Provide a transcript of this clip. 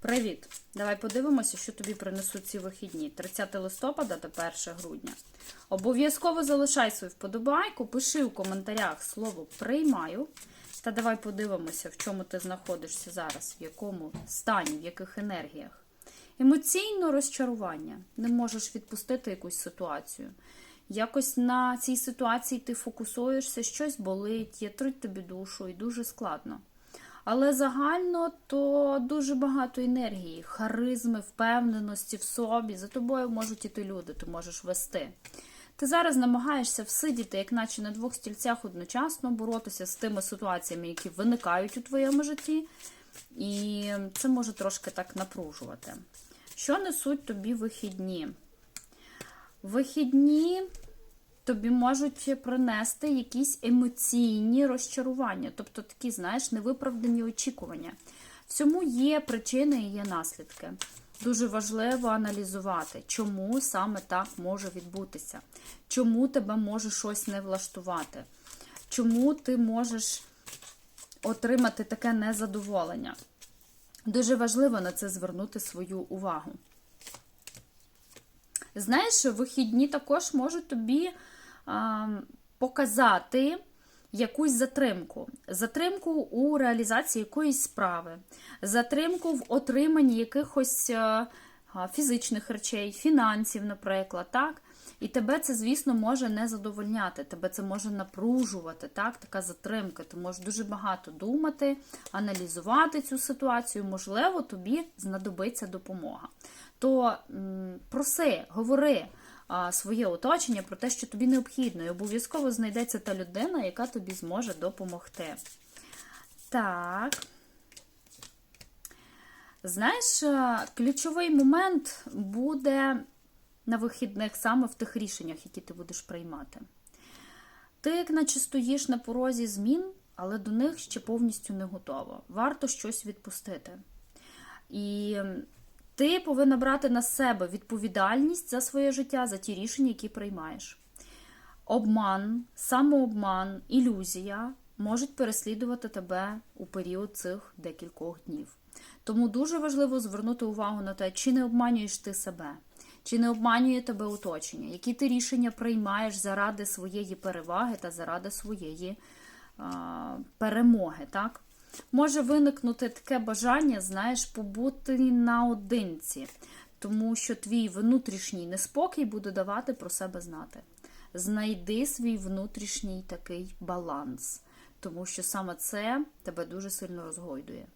Привіт! Давай подивимося, що тобі принесуть ці вихідні. 30 листопада та 1 грудня. Обов'язково залишай свою вподобайку, пиши у коментарях слово приймаю. Та давай подивимося, в чому ти знаходишся зараз, в якому стані, в яких енергіях. Емоційно розчарування. Не можеш відпустити якусь ситуацію. Якось на цій ситуації ти фокусуєшся, щось болить, ятрить тобі душу і дуже складно. Але загально то дуже багато енергії, харизми, впевненості в собі. За тобою можуть іти люди, ти можеш вести. Ти зараз намагаєшся всидіти, як наче на двох стільцях одночасно, боротися з тими ситуаціями, які виникають у твоєму житті, і це може трошки так напружувати. Що несуть тобі вихідні? Вихідні тобі можуть принести якісь емоційні розчарування, тобто такі, знаєш, невиправдані очікування. Всьому є причини і є наслідки. Дуже важливо аналізувати, чому саме так може відбутися, чому тебе може щось не влаштувати, чому ти можеш отримати таке незадоволення. Дуже важливо на це звернути свою увагу. Знаєш, вихідні також можуть тобі показати якусь затримку. Затримку у реалізації якоїсь справи, затримку в отриманні якихось фізичних речей, фінансів, наприклад. так? І тебе це, звісно, може не задовольняти, тебе це може напружувати, так? така затримка. Ти можеш дуже багато думати, аналізувати цю ситуацію, можливо, тобі знадобиться допомога. То проси, говори своє оточення про те, що тобі необхідно, і обов'язково знайдеться та людина, яка тобі зможе допомогти. Так. Знаєш, ключовий момент буде на вихідних саме в тих рішеннях, які ти будеш приймати. Ти, як наче стоїш на порозі змін, але до них ще повністю не готова. Варто щось відпустити. І ти повинна брати на себе відповідальність за своє життя, за ті рішення, які приймаєш. Обман, самообман, ілюзія можуть переслідувати тебе у період цих декількох днів. Тому дуже важливо звернути увагу на те, чи не обманюєш ти себе, чи не обманює тебе оточення, які ти рішення приймаєш заради своєї переваги та заради своєї а, перемоги. так? Може виникнути таке бажання, знаєш, побути наодинці, тому що твій внутрішній неспокій буде давати про себе знати. Знайди свій внутрішній такий баланс, тому що саме це тебе дуже сильно розгойдує.